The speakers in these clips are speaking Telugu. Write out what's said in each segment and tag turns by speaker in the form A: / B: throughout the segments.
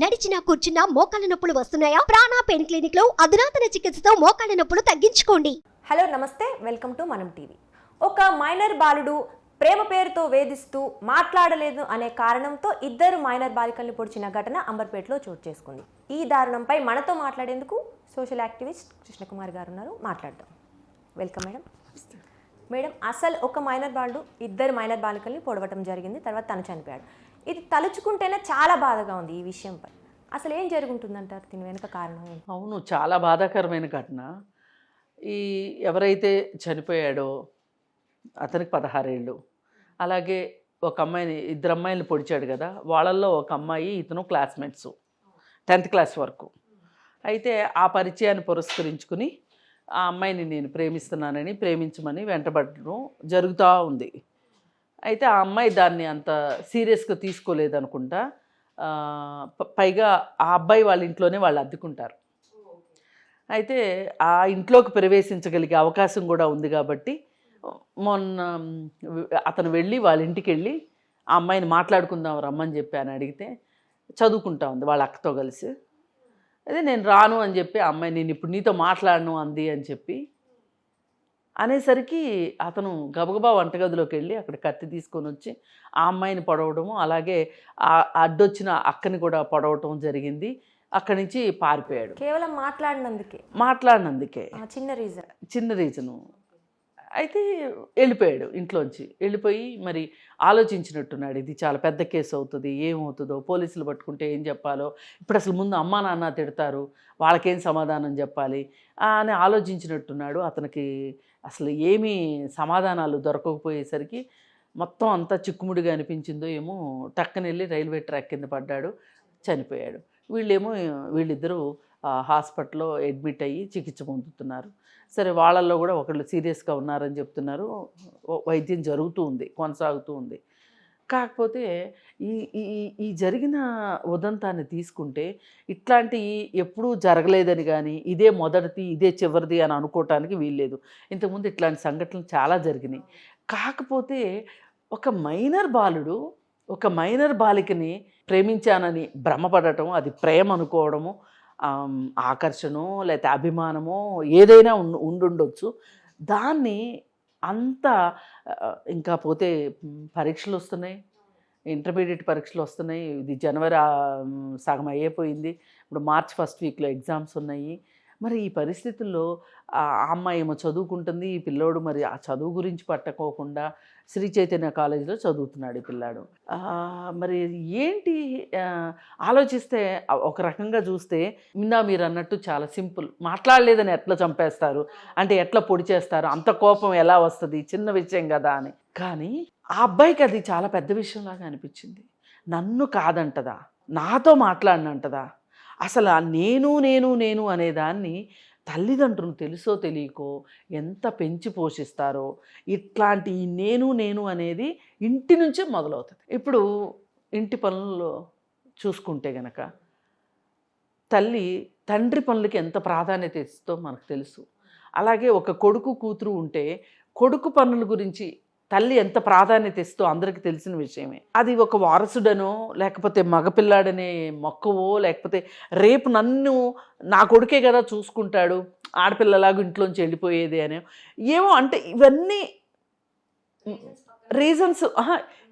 A: నడిచినా కూర్చున్నా మోకాళ్ళ నొప్పులు వస్తున్నాయా? ప్రాణా పెయిన్ క్లినిక్లో అధునాతన చికిత్సతో మోకాళ్ళ నొప్పులు తగ్గించుకోండి.
B: హలో నమస్తే. Welcome to Manam TV. ఒక మైనర్ బాలుడు ప్రేమ పేరుతో వేధిస్తూ మాట్లాడలేదు అనే కారణంతో ఇద్దరు మైనర్ బాలికల్ని పొడిచిన ఘటన అంబర్పేటలో చోటు చేసుకుంది. ఈ దారుణంపై మనతో మాట్లాడేందుకు సోషల్ యాక్టివిస్ట్ కృష్ణకుమార్ గారు ఉన్నారు. మాట్లాడదాం. Welcome madam. మేడం అసలు ఒక మైనర్ బాలుడు ఇద్దరు మైనర్ బాలికల్ని పొడవటం జరిగింది. తర్వాత తను చనిపోయాడు. ఇది తలుచుకుంటేనే చాలా బాధగా ఉంది ఈ విషయంపై. అసలు ఏం జరుగుతుందంటారు? దీని వెనుక కారణం
C: అవును చాలా బాధాకరమైన ఘటన. ఈ ఎవరైతే చనిపోయాడో అతనికి పదహారేళ్ళు. అలాగే ఒక అమ్మాయిని ఇద్దరు అమ్మాయిని పొడిచాడు కదా వాళ్ళల్లో ఒక అమ్మాయి ఇతను క్లాస్మేట్స్ టెన్త్ క్లాస్ వరకు. అయితే ఆ పరిచయాన్ని పురస్కరించుకుని ఆ అమ్మాయిని నేను ప్రేమిస్తున్నానని ప్రేమించమని వెంటబడడం జరుగుతూ ఉంది. అయితే ఆ అమ్మాయి దాన్ని అంత సీరియస్గా తీసుకోలేదనుకుంటా. పైగా ఆ అబ్బాయి వాళ్ళ ఇంట్లోనే వాళ్ళు అద్దుకుంటారు. అయితే ఆ ఇంట్లోకి ప్రవేశించగలిగే అవకాశం కూడా ఉంది కాబట్టి మొన్న అతను వెళ్ళి వాళ్ళ ఇంటికి వెళ్ళి ఆ అమ్మాయిని మాట్లాడుకుందాం రమ్మని చెప్పి అని అడిగితే చదువుకుంటా ఉంది వాళ్ళ అక్కతో కలిసి. అదే నేను రాను అని చెప్పి ఆ అమ్మాయి నేను ఇప్పుడు నీతో మాట్లాడను అంది అని చెప్పి అనేసరికి అతను గబగబా వంటగదిలోకి వెళ్ళి అక్కడ కత్తి తీసుకొని వచ్చి ఆ అమ్మాయిని పొడవడము అలాగే ఆ అడ్డొచ్చిన అక్కని కూడా పొడవటం జరిగింది. అక్కడి నుంచి పారిపోయాడు.
B: కేవలం మాట్లాడినందుకే?
C: మాట్లాడినందుకే.
B: చిన్న రీజన్.
C: చిన్న రీజను. అయితే వెళ్ళిపోయాడు ఇంట్లోంచి. వెళ్ళిపోయి మరి ఆలోచించినట్టున్నాడు. ఇది చాలా పెద్ద కేసు అవుతుంది ఏమవుతుందో పోలీసులు పట్టుకుంటే ఏం చెప్పాలో ఇప్పుడు అసలు ముందు అమ్మా నాన్న తిడతారు వాళ్ళకేం సమాధానం చెప్పాలి అని ఆలోచించినట్టున్నాడు అతనికి అసలు ఏమీ సమాధానాలు దొరకకపోయేసరికి మొత్తం అంతా చిక్కుముడిగా అనిపించిందో ఏమో టక్కన వెళ్ళి రైల్వే ట్రాక్ కింద పడ్డాడు చనిపోయాడు. వీళ్ళేమో వీళ్ళిద్దరూ హాస్పిటల్లో అడ్మిట్ అయ్యి చికిత్స పొందుతున్నారు. సరే వాళ్ళల్లో కూడా ఒకళ్ళు సీరియస్గా ఉన్నారని చెప్తున్నారు. వైద్యం జరుగుతూ ఉంది కొనసాగుతూ ఉంది. కాకపోతే ఈ ఈ ఈ జరిగిన ఉదంతాన్ని తీసుకుంటే ఇట్లాంటి ఎప్పుడూ జరగలేదని కానీ ఇదే మొదటిది ఇదే చివరిది అని అనుకోవటానికి వీల్లేదు. ఇంతకుముందు ఇట్లాంటి సంఘటనలు చాలా జరిగినాయి. కాకపోతే ఒక మైనర్ బాలుడు ఒక మైనర్ బాలికని ప్రేమించానని భ్రమపడటం అది ప్రేమ అనుకోవడము ఆకర్షణో లేకపోతే అభిమానమో ఏదైనా ఉండు ఉండుండొచ్చు. దాన్ని అంత ఇంకా పోతే పరీక్షలు వస్తున్నాయి. ఇంటర్మీడియట్ పరీక్షలు వస్తున్నాయి. ఇది జనవరి సగం అయిపోయింది ఇప్పుడు మార్చ్ ఫస్ట్ వీక్లో ఎగ్జామ్స్ ఉన్నాయి. మరి ఈ పరిస్థితుల్లో ఆ అమ్మాయి ఏమో చదువుకుంటుంది ఈ పిల్లోడు మరి ఆ చదువు గురించి పట్టకోకుండా శ్రీ చైతన్య కాలేజీలో చదువుతున్నాడు ఈ పిల్లాడు. మరి ఏంటి ఆలోచిస్తే ఒక రకంగా చూస్తే ఇందా మీరు అన్నట్టు చాలా సింపుల్. మాట్లాడలేదని ఎట్లా చంపేస్తారు? అంటే ఎట్లా పొడి చేస్తారు? అంత కోపం ఎలా వస్తుంది? చిన్న విషయం కదా అని. కానీ ఆ అబ్బాయికి అది చాలా పెద్ద విషయంలాగా అనిపించింది. నన్ను కాదంటదా? నాతో మాట్లాడినంటదా? అసలు ఆ నేను నేను నేను అనేదాన్ని తల్లిదండ్రులు తెలుసో తెలియకో ఎంత పెంచి పోషిస్తారో ఇట్లాంటి నేను నేను అనేది ఇంటి నుంచే మొదలవుతుంది. ఇప్పుడు ఇంటి పనుల్లో చూసుకుంటే గనక తల్లి తండ్రి పనులకి ఎంత ప్రాధాన్యత ఇస్తుందో మనకు తెలుసు. అలాగే ఒక కొడుకు కూతురు ఉంటే కొడుకు పనుల గురించి తల్లి ఎంత ప్రాధాన్యత ఇస్తో అందరికీ తెలిసిన విషయమే. అది ఒక వారసుడనో లేకపోతే మగపిల్లాడనే మొక్కవో లేకపోతే రేపు నన్ను నా కొడుకే కదా చూసుకుంటాడు ఆడపిల్లలాగా ఇంట్లోంచి వెళ్ళిపోయేది అని. ఏమో అంటే ఇవన్నీ రీజన్స్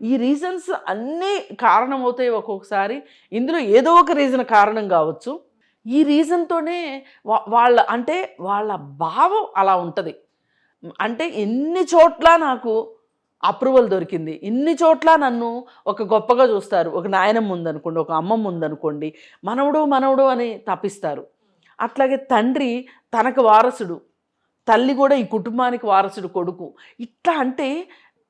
C: ఈ రీజన్స్ అన్నీ కారణమవుతాయి ఒక్కొక్కసారి. ఇందులో ఏదో ఒక రీజన్ కారణం కావచ్చు. ఈ రీజన్తోనే వా- వాళ్ళ అంటే వాళ్ళ భావం అలా ఉంటుంది. అంటే ఎన్ని చోట్ల నాకు అప్రూవల్ దొరికింది. ఇన్ని చోట్ల నన్ను ఒక గొప్పగా చూస్తారు. ఒక నాయనమ్మ ఉందనుకోండి ఒక అమ్మమ్మ ఉందనుకోండి మనవడు మనవడు అని తప్పిస్తారు. అట్లాగే తండ్రి తనకు వారసుడు తల్లి కూడా ఈ కుటుంబానికి వారసుడు కొడుకు. ఇట్లా అంటే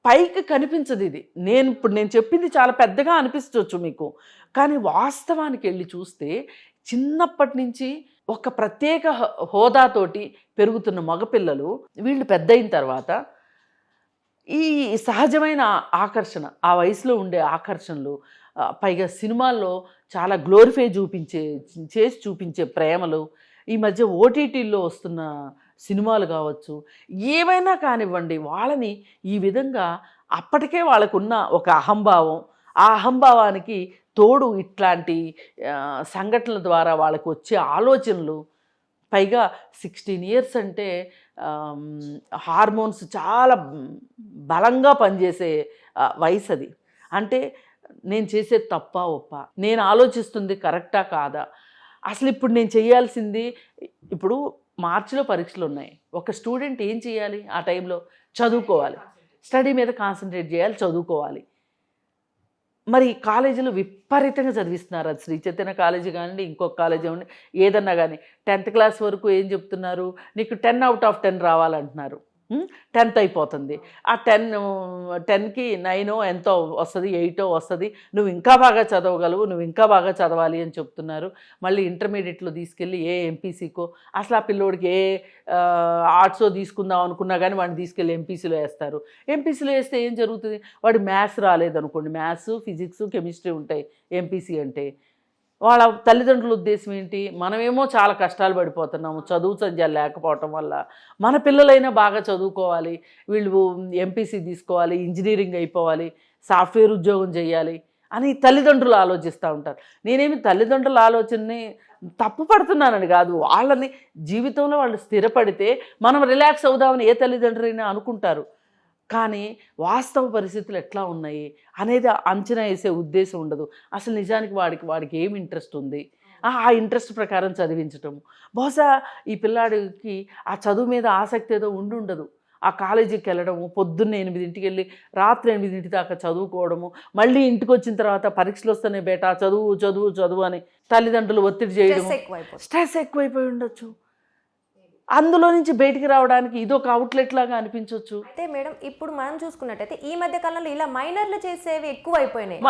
C: పైకి కనిపించదు ఇది. నేను ఇప్పుడు నేను చెప్పింది చాలా పెద్దగా అనిపించవచ్చు మీకు. కానీ వాస్తవానికి వెళ్ళి చూస్తే చిన్నప్పటి నుంచి ఒక ప్రత్యేక హోదాతోటి పెరుగుతున్న మగపిల్లలు వీళ్ళు పెద్ద అయిన తర్వాత ఈ సహజమైన ఆకర్షణ ఆ వయసులో ఉండే ఆకర్షణలు పైగా సినిమాల్లో చాలా గ్లోరిఫై చూపించే చేసి చూపించే ప్రేమలు ఈ మధ్య ఓటీటీల్లో వస్తున్న సినిమాలు కావచ్చు ఏవైనా కానివ్వండి వాళ్ళని ఈ విధంగా అప్పటికే వాళ్ళకున్న ఒక అహంభావం ఆ అహంభావానికి తోడు ఇట్లాంటి సంఘటనల ద్వారా వాళ్ళకి వచ్చే ఆలోచనలు పైగా సిక్స్టీన్ ఇయర్స్ అంటే హార్మోన్స్ చాలా బలంగా పనిచేసే వయసు అది అంటే నేను చేసేది తప్ప ఒప్ప? నేను ఆలోచిస్తుంది కరెక్టా కాదా? అసలు ఇప్పుడు నేను చేయాల్సింది ఇప్పుడు మార్చిలో పరీక్షలు ఉన్నాయి. ఒక స్టూడెంట్ ఏం చేయాలి ఆ టైంలో? చదువుకోవాలి. స్టడీ మీద కాన్సన్ట్రేట్ చేయాలి చదువుకోవాలి. మరి కాలేజీలు విపరీతంగా చదివిస్తున్నారు. అది శ్రీ చైతన్య కాలేజీ కానివ్వండి ఇంకొక కాలేజీ ఉండి ఏదన్నా కానీ. టెన్త్ క్లాస్ వరకు ఏం చెప్తున్నారు? నీకు టెన్ అవుట్ ఆఫ్ టెన్ రావాలంటున్నారు. టెన్త్ అయిపోతుంది. ఆ టెన్ టెన్కి నైనో ఎంతో వస్తుంది ఎయిటో వస్తుంది. నువ్వు ఇంకా బాగా చదవగలవు నువ్వు ఇంకా బాగా చదవాలి అని చెప్తున్నారు. మళ్ళీ ఇంటర్మీడియట్లో తీసుకెళ్ళి ఏ ఎంపీసీకో అసలు ఆ పిల్లోడికి ఏ ఆర్ట్సో తీసుకుందాం అనుకున్నా కానీ వాడిని తీసుకెళ్ళి ఎంపీసీలో వేస్తారు. ఎంపీసీలో వేస్తే ఏం జరుగుతుంది? వాడు మ్యాథ్స్ రాలేదనుకోండి. మ్యాథ్స్ ఫిజిక్స్ కెమిస్ట్రీ ఉంటాయి ఎంపీసీ అంటే. వాళ్ళ తల్లిదండ్రుల ఉద్దేశం ఏంటి? మనమేమో చాలా కష్టాలు పడిపోతున్నాము. చదువు సంధ్య లేకపోవటం వల్ల మన పిల్లలైనా బాగా చదువుకోవాలి. వీళ్ళు ఎంపీసీ తీసుకోవాలి ఇంజనీరింగ్ అయిపోవాలి సాఫ్ట్వేర్ ఉద్యోగం చేయాలి అని తల్లిదండ్రులు ఆలోచిస్తూ ఉంటారు. నేనేమి తల్లిదండ్రుల ఆలోచనని తప్పు పడుతున్నానని కాదు. వాళ్ళని జీవితంలో వాళ్ళు స్థిరపడితే మనం రిలాక్స్ అవుదామని ఏ తల్లిదండ్రులైనా అనుకుంటారు. కానీ వాస్తవ పరిస్థితులు ఎట్లా ఉన్నాయి అనేది అంచనా వేసే ఉద్దేశం ఉండదు. అసలు నిజానికి వాడికి వాడికి ఏం ఇంట్రెస్ట్ ఉంది? ఆ ఇంట్రెస్ట్ ప్రకారం చదివించటం. బహుశా ఈ పిల్లాడికి ఆ చదువు మీద ఆసక్తి ఏదో ఉండి ఉండదు. ఆ కాలేజీకి వెళ్ళడము పొద్దున్న ఎనిమిదింటికి వెళ్ళి రాత్రి ఎనిమిదింటి దాకా చదువుకోవడము మళ్ళీ ఇంటికి వచ్చిన తర్వాత పరీక్షలు వస్తేనే బేటా చదువు చదువు చదువు అని తల్లిదండ్రులు ఒత్తిడి చేయడం
B: స్ట్రెస్
C: ఎక్కువైపోయి ఉండొచ్చు. అందులో నుంచి బయటికి రావడానికి ఇది ఒక అవుట్లెట్ లాగా అనిపించవచ్చు
B: అయితే మేడం ఇప్పుడు మనం చూసుకున్నట్టయితే ఈ మధ్య కాలంలో ఇలా మైనర్లు చేసేవి ఎక్కువ అయిపోయినాయి.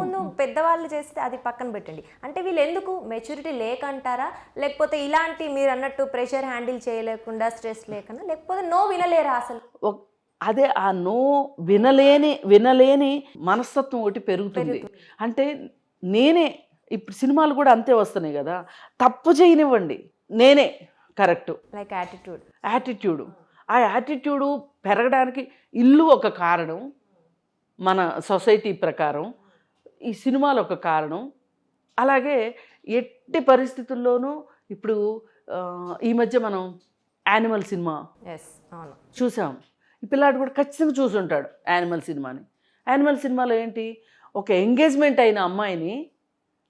B: ముందు పెద్దవాళ్ళు చేస్తే అది పక్కన పెట్టండి. అంటే వీళ్ళు ఎందుకు మెచ్యూరిటీ లేక అంటారా లేకపోతే ఇలాంటి మీరు అన్నట్టు ప్రెషర్ హ్యాండిల్ చేయలేకుండా స్ట్రెస్ లేకనా లేకపోతే నో వినలేరా అసలు?
C: అదే ఆ నో వినలేని వినలేని మనస్తత్వం ఒకటి పెరుగుతుంది. అంటే నేనే ఇప్పుడు సినిమాలు కూడా అంతే వస్తున్నాయి కదా. తప్పు చేయనివ్వండి. నేనే. కరెక్ట్.
B: లైక్ యాటిట్యూడ్
C: యాటిట్యూడు ఆ యాటిట్యూడు పెరగడానికి ఇల్లు ఒక కారణం మన సొసైటీ ప్రకారం ఈ సినిమాలు ఒక కారణం. అలాగే ఎట్టి పరిస్థితుల్లోనూ ఇప్పుడు ఈ మధ్య మనం యానిమల్ సినిమా చూసాం. ఈ పిల్లాడు కూడా ఖచ్చితంగా చూసుంటాడు యానిమల్ సినిమాని. యానిమల్ సినిమాలో ఏంటి? ఒక ఎంగేజ్మెంట్ అయిన అమ్మాయిని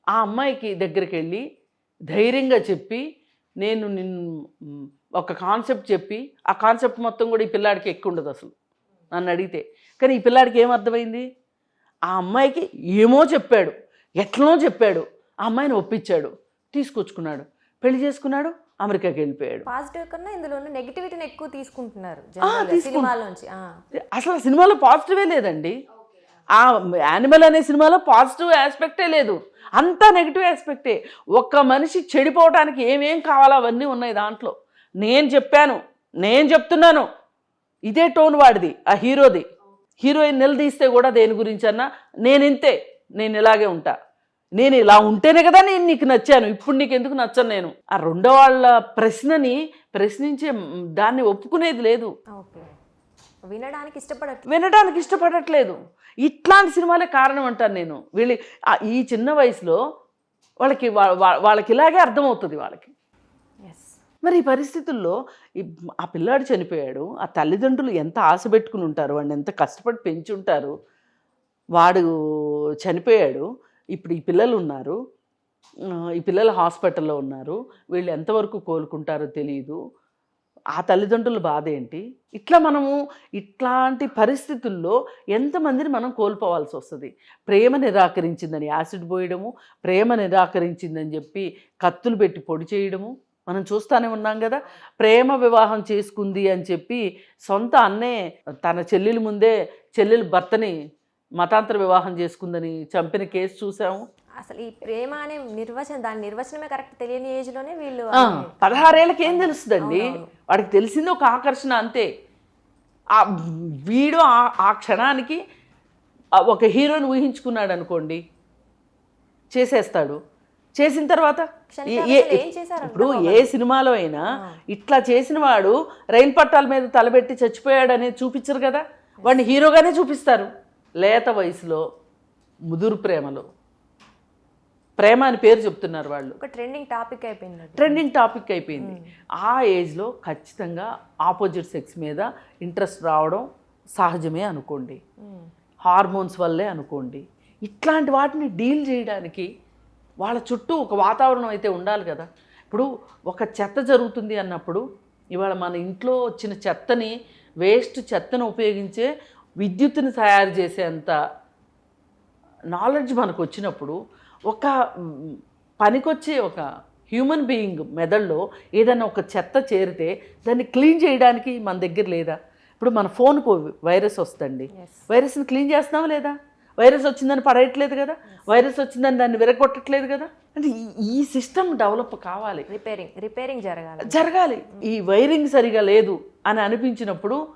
C: ఆ అమ్మాయికి దగ్గరికి వెళ్ళి ధైర్యంగా చెప్పి నేను నిన్ను ఒక కాన్సెప్ట్ చెప్పి ఆ కాన్సెప్ట్ మొత్తం కూడా ఈ పిల్లాడికి ఎక్కువ ఉండదు అసలు. నన్ను అడిగితే. కానీ ఈ పిల్లాడికి ఏం అర్థమైంది? ఆ అమ్మాయికి ఏమో చెప్పాడు. ఎట్లనో చెప్పాడు. ఆ అమ్మాయిని ఒప్పించాడు. తీసుకొచ్చుకున్నాడు. పెళ్ళి చేసుకున్నాడు. అమెరికాకి వెళ్ళిపోయాడు.
B: పాజిటివ్ కన్నా ఇందులో నెగిటివిటీని ఎక్కువ తీసుకుంటున్నారు.
C: అసలు సినిమాలో పాజిటివే లేదండి. ఆ యానిమల్ అనే సినిమాలో పాజిటివ్ ఆస్పెక్టే లేదు. అంతా నెగిటివ్ ఆస్పెక్టే ఒక్క మనిషి చెడిపోవడానికి ఏమేం కావాలో అవన్నీ ఉన్నాయి దాంట్లో. నేను చెప్పాను నేను చెప్తున్నాను. ఇదే టోన్ వాడిది ఆ హీరోది. హీరోయిన్ నిలదీస్తే కూడా దేని గురించి అన్నా నేను ఇంతే నేను ఇలాగే ఉంటా. నేను ఇలా ఉంటేనే కదా నేను నీకు నచ్చాను ఇప్పుడు నీకు ఎందుకు నచ్చను నేను? ఆ రెండో వాళ్ళ ప్రశ్నని ప్రశ్నించే దాన్ని ఒప్పుకునేది లేదు.
B: ఓకే. వినడానికి ఇష్టపడట్లేదు
C: వినడానికి ఇష్టపడట్లేదు. ఇట్లాంటి సినిమాలే కారణం అంటాను నేను. వీళ్ళి ఈ చిన్న వయసులో వాళ్ళకి వాళ్ళకి ఇలాగే అర్థమవుతుంది వాళ్ళకి.
B: ఎస్
C: మరి ఈ పరిస్థితుల్లో ఆ పిల్లాడు చనిపోయాడు ఆ తల్లిదండ్రులు ఎంత ఆశ పెట్టుకుని ఉంటారు వాడిని ఎంత కష్టపడి పెంచి ఉంటారు వాడు చనిపోయాడు ఇప్పుడు ఈ పిల్లలు ఉన్నారు ఈ పిల్లలు హాస్పిటల్లో ఉన్నారు వీళ్ళు ఎంతవరకు కోలుకుంటారో తెలియదు ఆ తల్లిదండ్రుల బాధ ఏంటి? ఇట్లా మనము ఇట్లాంటి పరిస్థితుల్లో ఎంతమందిని మనం కోల్పోవాల్సి వస్తుంది? ప్రేమ నిరాకరించిందని యాసిడ్ పోయడము ప్రేమ నిరాకరించిందని చెప్పి కత్తులు పెట్టి పొడి చేయడము మనం చూస్తానే ఉన్నాం కదా? ప్రేమ వివాహం చేసుకుంది అని చెప్పి సొంత అన్నే తన చెల్లెల ముందే చెల్లెలు భర్తని మతాంతర వివాహం చేసుకుందని చంపిన కేసు చూసాము.
B: అసలు ఈ ప్రేమ అనే నిర్వచనం దాని నిర్వచనమే కరెక్ట్ తెలియని ఏజ్లోనే వీళ్ళు
C: పదహారేళ్ళకి ఏం తెలుస్తుందండి. వాడికి తెలిసింది ఒక ఆకర్షణ అంతే. ఆ వీడు ఆ- ఆ క్షణానికి ఒక హీరోని ఊహించుకున్నాడు అనుకోండి. చేసేస్తాడు. చేసిన తర్వాత ఇప్పుడు ఏ సినిమాలో అయినా ఇట్లా చేసిన వాడు రైలు పట్టాల మీద తలబెట్టి చచ్చిపోయాడు అనేది చూపించరు కదా? వాడిని హీరోగానే చూపిస్తారు. లేత వయసులో ముదురు ప్రేమలు. ప్రేమ అని పేరు చెప్తున్నారు వాళ్ళు.
B: ఒక ట్రెండింగ్ టాపిక్ అయిపోయింది
C: ట్రెండింగ్ టాపిక్ అయిపోయింది. ఆ ఏజ్లో ఖచ్చితంగా ఆపోజిట్ సెక్స్ మీద ఇంట్రెస్ట్ రావడం సహజమే అనుకోండి. హార్మోన్స్ వల్లే అనుకోండి. ఇట్లాంటి వాటిని డీల్ చేయడానికి వాళ్ళ చుట్టూ ఒక వాతావరణం అయితే ఉండాలి కదా. ఇప్పుడు ఒక చెత్త జరుగుతుంది అన్నప్పుడు ఇవాళ మన ఇంట్లో వచ్చిన చెత్తని వేస్ట్ చెత్తను ఉపయోగించే విద్యుత్తుని తయారు చేసేంత నాలెడ్జ్ మనకు వచ్చినప్పుడు ఒక పనికొచ్చే ఒక హ్యూమన్ బీయింగ్ మెదడులో ఏదైనా ఒక చెత్త చేరితే దాన్ని క్లీన్ చేయడానికి మన దగ్గర లేదా? ఇప్పుడు మన ఫోన్కు వైరస్ వస్తుంది. వైరస్ని క్లీన్ చేస్తున్నావా లేదా? వైరస్ వచ్చిందని పడేయట్లేదు కదా? వైరస్ వచ్చిందని దాన్ని విరగొట్టట్లేదు కదా? అంటే ఈ- ఈ సిస్టమ్ డెవలప్ కావాలి.
B: రిపేరింగ్ రిపేరింగ్ జరగాలి.
C: జరగాలి. ఈ వైరింగ్ సరిగా లేదు అని అనిపించినప్పుడు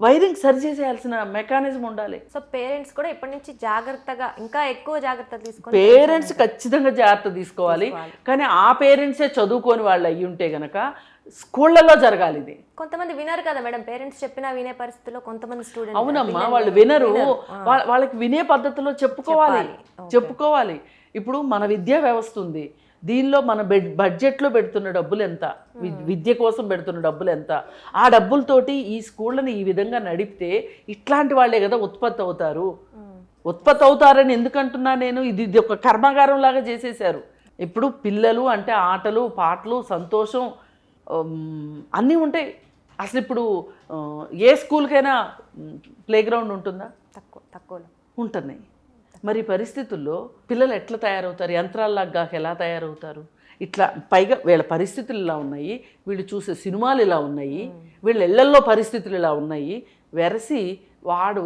C: వైరింగ్ సరి చేసేయాల్సిన మెకానిజం ఉండాలి.
B: సో పేరెంట్స్ కూడా ఇప్పటి నుంచి జాగ్రత్తగా ఇంకా ఎక్కువ జాగ్రత్త తీసుకొని
C: పేరెంట్స్ ఖచ్చితంగా జాగ్రత్త తీసుకోవాలి.
B: తీసుకోవాలి.
C: కానీ ఆ పేరెంట్సే చదువుకొని వాళ్ళు అయ్యి ఉంటే గనక స్కూళ్ళల్లో జరగాలి ఇది.
B: కొంతమంది వినరు కదా మేడం పేరెంట్స్ చెప్పినా వినే పరిస్థితిలో కొంతమంది స్టూడెంట్స్
C: అవునమ్మా వాళ్ళు వినరు. వాళ్ళ- వాళ్ళకి వినే పద్ధతిలో చెప్పుకోవాలి. చెప్పుకోవాలి. ఇప్పుడు మన విద్యా వ్యవస్థ ఉంది. దీనిలో మన బెడ్ బడ్జెట్లో పెడుతున్న డబ్బులు ఎంత? విద్య కోసం పెడుతున్న డబ్బులు ఎంత? ఆ డబ్బులతోటి ఈ స్కూళ్ళని ఈ విధంగా నడిపితే ఇట్లాంటి వాళ్ళే కదా ఉత్పత్తి అవుతారు. ఉత్పత్తి అవుతారని ఎందుకంటున్నా నేను? ఇది ఇది ఒక కర్మాగారం లాగా చేసేసారు ఇప్పుడు పిల్లలు అంటే ఆటలు పాటలు సంతోషం అన్నీ ఉంటాయి. అసలు ఇప్పుడు ఏ స్కూల్కైనా ప్లే గ్రౌండ్ ఉంటుందా?
B: తక్కువ తక్కువలో.
C: ఉంటున్నాయి. మరి పరిస్థితుల్లో పిల్లలు ఎట్లా తయారవుతారు? యంత్రాల్లాగా ఎలా తయారవుతారు? ఇట్లా పైగా వీళ్ళ పరిస్థితులు ఇలా ఉన్నాయి. వీళ్ళు చూసే సినిమాలు ఇలా ఉన్నాయి. వీళ్ళ ఇళ్ళల్లో పరిస్థితులు ఇలా ఉన్నాయి. వెరసి వాడు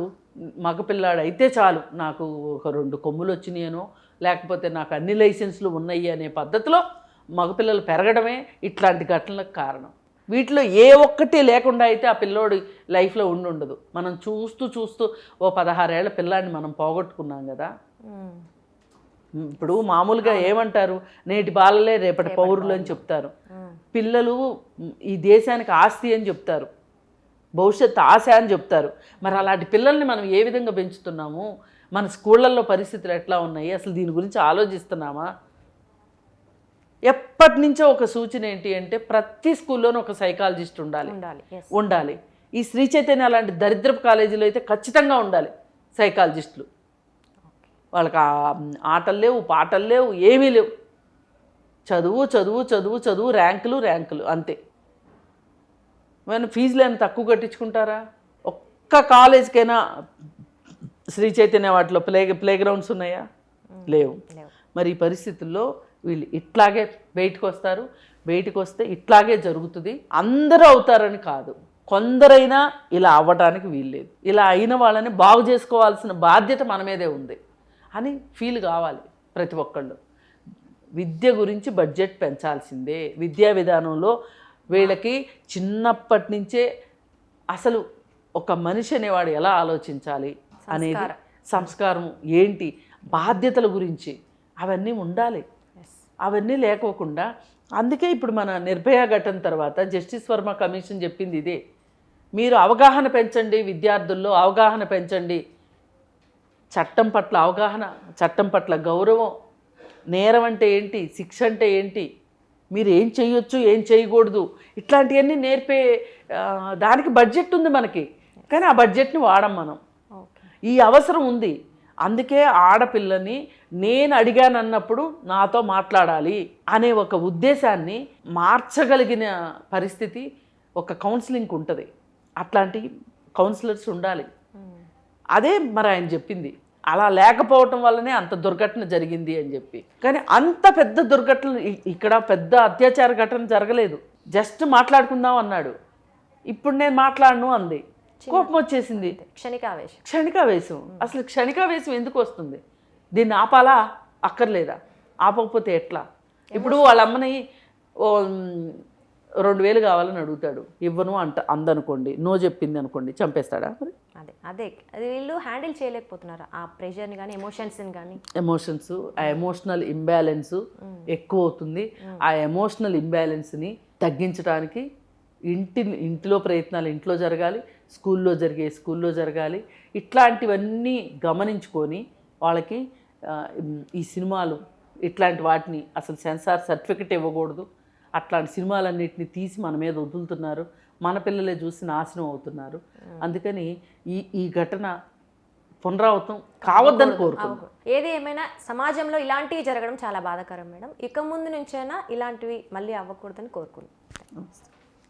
C: మగపిల్లాడు అయితే చాలు నాకు ఒక రెండు కొమ్ములు వచ్చినాయనో లేకపోతే నాకు అన్ని లైసెన్సులు ఉన్నాయి అనే పద్ధతిలో మగపిల్లలు పెరగడమే ఇట్లాంటి ఘటనలకు కారణం. వీటిలో ఏ ఒక్కటి లేకుండా అయితే ఆ పిల్లోడి లైఫ్లో ఉండి ఉండదు మనం చూస్తూ చూస్తూ ఓ పదహారేళ్ళ పిల్లాడిని మనం పోగొట్టుకున్నాం కదా. ఇప్పుడు మామూలుగా ఏమంటారు? నేటి బాలలే రేపటి పౌరులు అని చెప్తారు. పిల్లలు ఈ దేశానికి ఆస్తి అని చెప్తారు. భవిష్యత్ ఆశ అని చెప్తారు. మరి అలాంటి పిల్లల్ని మనం ఏ విధంగా పెంచుతున్నాము? మన స్కూళ్ళల్లో పరిస్థితులు ఎట్లా ఉన్నాయి? అసలు దీని గురించి ఆలోచిస్తున్నామా? ఎప్పటి నుంచో ఒక సూచన ఏంటి అంటే ప్రతి స్కూల్లోనూ ఒక సైకాలజిస్ట్ ఉండాలి.
B: ఉండాలి
C: ఈ శ్రీ చైతన్య అలాంటి దరిద్రపు కాలేజీలో అయితే ఖచ్చితంగా ఉండాలి సైకాలజిస్టులు. వాళ్ళకి ఆటలు లేవు పాటలు లేవు ఏమీ లేవు. చదువు చదువు చదువు చదువు ర్యాంకులు ర్యాంకులు అంతే. మనం ఫీజులు ఏమైనా తక్కువ కట్టించుకుంటారా? ఒక్క కాలేజ్కైనా శ్రీ చైతన్య వాటిలో ప్లే ప్లే గ్రౌండ్స్ ఉన్నాయా లేవు.
B: లేవు.
C: మరి ఈ పరిస్థితుల్లో వీళ్ళు ఇట్లాగే బయటకు వస్తారు బయటకు వస్తే ఇట్లాగే జరుగుతుంది. అందరూ అవుతారని కాదు. కొందరైనా ఇలా అవ్వటానికి వీల్లేదు. ఇలా అయిన వాళ్ళని బాగు చేసుకోవాల్సిన బాధ్యత మన మీదే ఉంది అని ఫీల్ కావాలి ప్రతి ఒక్కళ్ళు. విద్య గురించి బడ్జెట్ పెంచాల్సిందే. విద్యా విధానంలో వీళ్ళకి చిన్నప్పటి నుంచే అసలు ఒక మనిషి అనేవాడు ఎలా ఆలోచించాలి అనేది సంస్కారం ఏంటి? బాధ్యతల గురించి అవన్నీ ఉండాలి. అవన్నీ లేకోకుండా అందుకే ఇప్పుడు మన నిర్భయ ఘటన తర్వాత జస్టిస్ వర్మ కమిషన్ చెప్పింది ఇదే. మీరు అవగాహన పెంచండి విద్యార్థుల్లో అవగాహన పెంచండి. చట్టం పట్ల అవగాహన చట్టం పట్ల గౌరవం నేరం అంటే ఏంటి శిక్ష అంటే ఏంటి మీరు ఏం చేయొచ్చు ఏం చేయకూడదు ఇట్లాంటివన్నీ నేర్పే దానికి బడ్జెట్ ఉంది మనకి. కానీ ఆ బడ్జెట్ని వాడం మనం. ఈ అవసరం ఉంది. అందుకే ఆడపిల్లని నేను అడిగానన్నప్పుడు నాతో మాట్లాడాలి అనే ఒక ఉద్దేశాన్ని మార్చగలిగిన పరిస్థితి ఒక కౌన్సిలింగ్కి ఉంటుంది. అట్లాంటి కౌన్సిలర్స్ ఉండాలి. అదే మరి ఆయన చెప్పింది. అలా లేకపోవటం వల్లనే అంత దుర్ఘటన జరిగింది అని చెప్పి. కానీ అంత పెద్ద దుర్ఘటన ఇక్కడ పెద్ద అత్యాచార ఘటన జరగలేదు. జస్ట్ మాట్లాడుకుందాం అన్నాడు. ఇప్పుడు నేను మాట్లాడను అంది. కోపం వచ్చేసింది
B: క్షణికావేశం.
C: క్షణికావేశం. అసలు క్షణికావేశం ఎందుకు వస్తుంది? దీన్ని ఆపాలా? అక్కర్లేదా? ఆపకపోతే ఎట్లా? ఇప్పుడు వాళ్ళ అమ్మని రెండు వేలు కావాలని అడుగుతాడు. ఇవ్వను అంట అందనుకోండి. నో చెప్పింది అనుకోండి చంపేస్తాడా మరి?
B: అదే అదే. అది వీళ్ళు హ్యాండిల్ చేయలేకపోతున్నారు. ఆ ప్రెషర్ని కానీ ఎమోషన్స్ని కానీ
C: ఎమోషన్స్ ఆ ఎమోషనల్ ఇంబ్యాలెన్స్ ఎక్కువ అవుతుంది ఆ ఎమోషనల్ ఇంబ్యాలెన్స్ని తగ్గించడానికి ఇంటి ఇంటిలో ప్రయత్నాలు ఇంట్లో జరగాలి స్కూల్లో జరిగే స్కూల్లో జరగాలి. ఇట్లాంటివన్నీ గమనించుకొని వాళ్ళకి ఈ సినిమాలు ఇట్లాంటి వాటిని అసలు సెన్సార్ సర్టిఫికెట్ ఇవ్వకూడదు. అట్లాంటి సినిమాలన్నింటినీ తీసి మన మీద వదులుతున్నారు. మన పిల్లలే చూసి నాశనం అవుతున్నారు. అందుకని ఈ ఈ ఘటన పునరావృతం కావద్దని
B: అవ్వకూడదు. ఏది ఏమైనా సమాజంలో ఇలాంటివి జరగడం చాలా బాధాకరం మేడం. ఇక ముందు నుంచైనా ఇలాంటివి మళ్ళీ అవ్వకూడదని కోరుకుంటున్నాను